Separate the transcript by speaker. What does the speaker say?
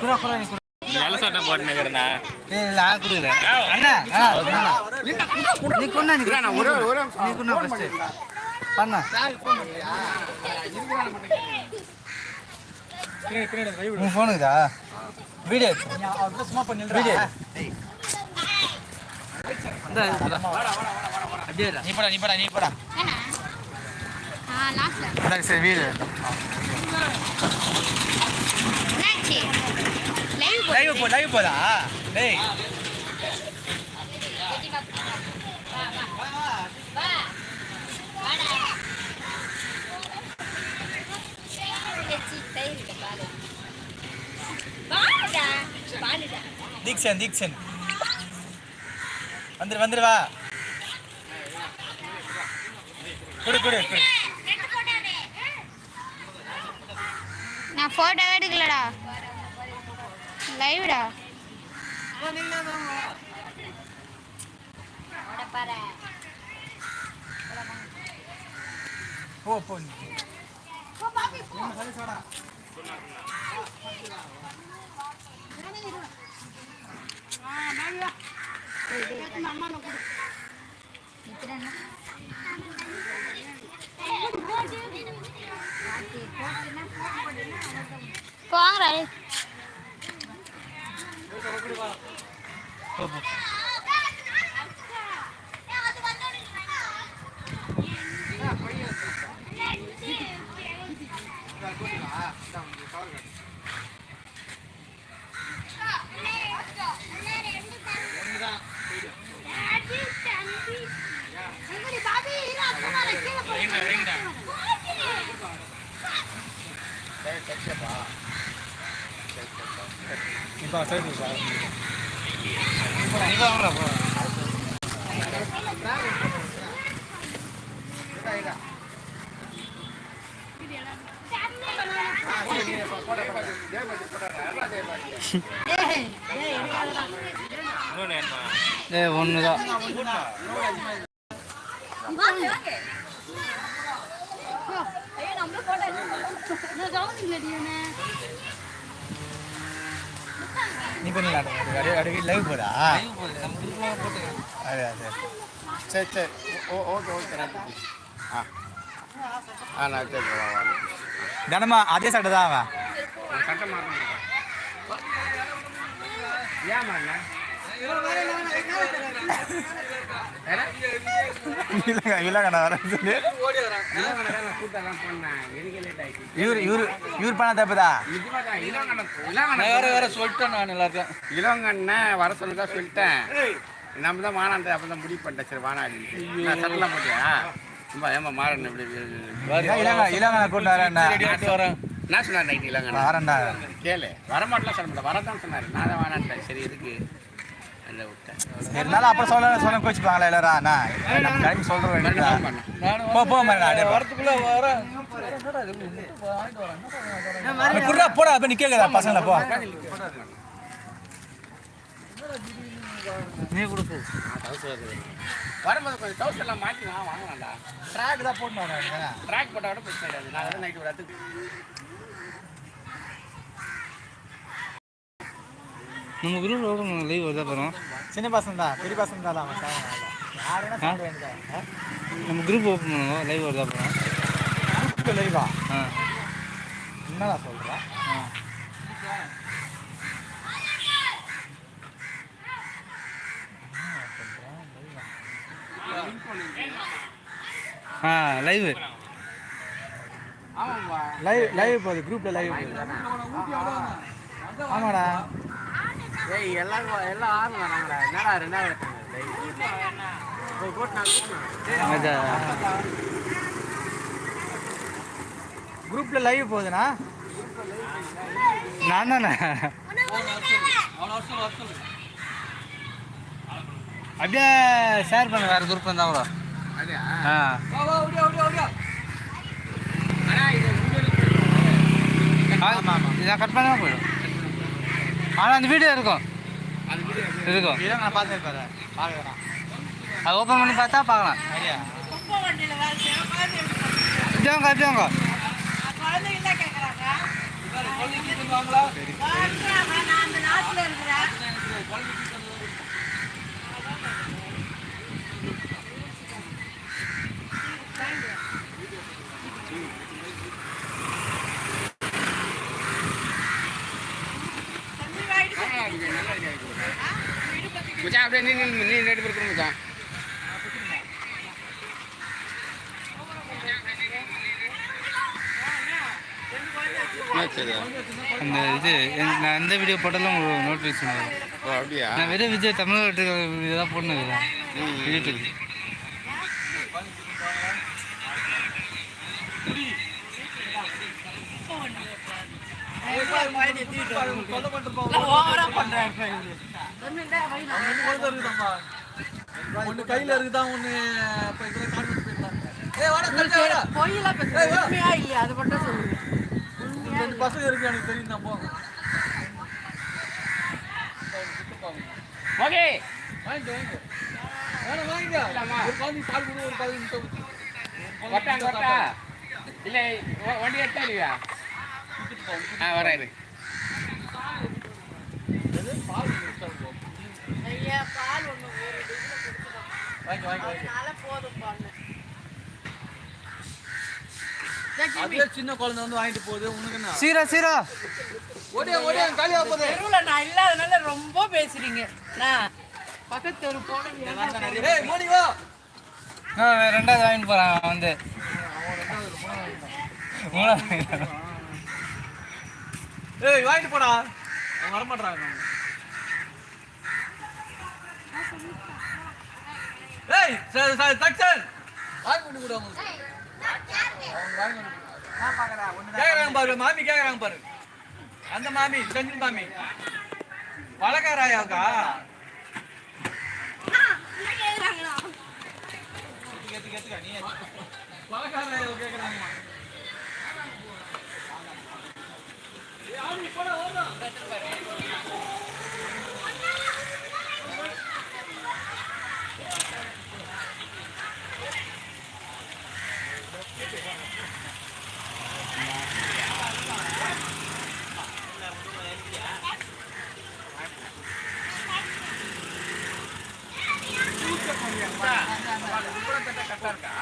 Speaker 1: குரா குரா நீ குரா
Speaker 2: நல்ல சட்டை போட்டுனுக்கிறேண்ணா
Speaker 1: ஏய் இல்ல ஆ குடுல அண்ணா ஆ. அண்ணா. நீ கொண்டா நீ குரா
Speaker 2: ஒரே ஒரே
Speaker 1: நீ கொண்டா ஃபர்ஸ்ட் பண்ணா. உன் ஃபோன் இருக்குதா? வீடியோ. வீடியோ. நீ போடா நீ போடா நீ போடா.
Speaker 3: ஆ லாஸ்ட்ல
Speaker 1: சரி வீடியோ
Speaker 3: என்னாச்சு? லைவ் போ
Speaker 1: லைவ் போதா டேய் தீக்ஷன் தீக்ஷன் வந்துரு வந்துரு வா குடு குடு குடு
Speaker 3: நான் போட்டோ எடுக்கலடா. லைவ்டா
Speaker 1: போ போ.
Speaker 3: போங்கடா
Speaker 1: Спасибо. ஏ ஒண்ணுதான். சார் நீ வாங்கடா போ நீ பண்ணலாம் அடி அடி லைவ் போதா அது அது
Speaker 2: சரி சரி ஓ ஓகே ஓகே ஆ ஆ நான் சரி வா வா
Speaker 1: தினமா அதே சட்டை தான் அவன்
Speaker 2: சட்டை மாற்றணும் ஏன் மாறின
Speaker 1: இல்லைங்க இல்லைங்க நான் வரேன் சொல்லி இவர் இவர் இவர் பண்ண தப்புதா?
Speaker 2: இளங்கண்ணன் இளங்கண்ணன்
Speaker 1: சொல்லிட்டேன் நான் எல்லாத்தையும்.
Speaker 2: இளங்கண்ணன் வர சொல்லி தான் சொல்லிட்டேன். நம்ம தான் வானாண்ட அப்போ தான் முடிவு பண்ணிட்டேன் சரி வானா நான் சட்டெல்லாம் போட்டியா? ரொம்ப ஏமா மாறன் இப்படி
Speaker 1: இளங்க வரேன்
Speaker 2: என்ன சொன்னார் நைட் இளங்கண்ணன்
Speaker 1: வரேன்டா.
Speaker 2: கேளு. வரமாட்டலாம் சொல்ல மாட்டேன். வரதான் சொன்னார். நான் தான் வானான்ட்டேன் சரி எதுக்கு?
Speaker 1: இருந்தாலும் அப்புறம் சொல்ல சொல்ல கோச்சுப்பாங்களா எல்லாரும். அண்ணா நம்ம டைம் சொல்ற வேண்டியதா
Speaker 2: ஃபோன் பண்ணேன்
Speaker 1: போ போ மாதிரி வரத்துக்குள்ள வரேன். குடுறா போடா அப்ப நிக்கலடா பசங்கள போ. நீ கொடுக்கு
Speaker 2: வரும்போது கொஞ்சம் டவுஸ் எல்லாம் மாற்றி நான் வாங்கலாம்டா
Speaker 1: ட்ராக் தான் போடணும்
Speaker 2: ட்ராக் போட்டால் கூட பிரச்சனை கிடையாது. நான் நைட்டு ஒரு இடத்துக்கு
Speaker 4: நம்ம குரூப் எவ்வளோ லைவ் வருதா போகிறோம்
Speaker 1: சின்ன பசங்க தான் பெரிய பசங்க தான்
Speaker 4: நம்ம குரூப் ஓப்பன் பண்ணுவோம் லைவ் வருதா போகிறோம்
Speaker 1: லைவா
Speaker 4: ஆ?
Speaker 1: என்னடா சொல்றேன்
Speaker 4: ஆ. லைவ்
Speaker 2: ஆமாம்மா
Speaker 1: லைவ் லைவ் போகுது குரூப்ல லைவ் போகுது. ஆமாடா.
Speaker 2: ஏய் எல்லாரும் எல்லாம் ஆறு வராங்கடா என்னடா கூட்டினேன்
Speaker 1: குரூப்ல லைவ் போகுதுண்ணா?
Speaker 4: நான் தானே?
Speaker 1: அப்படியே ஷேர் பண்ண வேற குரூப் இருந்தா கூட.
Speaker 4: ஆ.
Speaker 2: இது
Speaker 4: கட் பண்ணாம போயிடும் ஆனால் அந்த வீடியோ இருக்கும். இருக்கும்.
Speaker 1: இதான் நான் பார்த்துருப்பேன் பார்க்கலாம்.
Speaker 4: அது ஓப்பன் பண்ணி பார்த்தா பார்க்கலாம். இப்படியாங்க
Speaker 2: மச்சான் அப்படியே நீ நீ நீ பேர் கொடுங்க மச்சான் ஆ, சரி
Speaker 4: அந்த இது நான் எந்த வீடியோ போட்டாலும் உங்களுக்கு நோட்டிஃபிகேஷன் வரும்.
Speaker 2: ஓ அப்படியா?
Speaker 4: நான் வெறும் விஜய் தமிழ்நாட்டு இதான் போடணும். யூடியூப்
Speaker 5: ஒண்ணு கையில இருக்குதான் ஒண்ணு இப்ப இதுல கழிச்சு வாடா
Speaker 6: பொய்யெல்லாம் உண்மையா இல்லையா? அது மட்டும் சொல்லுங்க.
Speaker 5: ரெண்டு பசங்க இருக்கு எனக்கு தெரியும் தான் போங்க
Speaker 2: ஓகே.
Speaker 5: வாங்கிக்க ஒரு பால் கொடு முட்டை
Speaker 2: கொட்டா இல்லை வண்டி எடுத்தா இல்லையா? ஆ வரேன் இரு.
Speaker 5: எது? பால் முட்டை ஊத்து.
Speaker 6: ஐயா பால் ஒரு இதுல அதனால போதும்
Speaker 5: சின்ன குழந்தை வந்து வாங்கிட்டு போகுது. உனக்கு என்ன?
Speaker 4: சீரா சீரா.
Speaker 5: ஓடியா ஓடியா காலியா போகுது.
Speaker 6: தெருவில் நான் இல்லாதனால ரொம்ப பேசுறீங்க. நான் பக்கத்து தெரு
Speaker 5: ஏய் மோனி வா.
Speaker 4: ஆ ரெண்டாவது வாங்கிட்டு போகிறான் அவன் வந்து. மூணாவது
Speaker 5: ஏய் வாங்கிட்டு போடா. அவன் வர மாட்டாங்க ஏய் ச- ச- தக்ஷன் வாங்கி கொண்டு கொடு அவங்க. கேக்குறாங்க பாரு மாமி கேக்குறாங்க பாரு. அந்த மாமி செந்தில் மாமி. வழக்காராயாக்கா வழக்காராயா கேக்குறாங்கம்மா. las.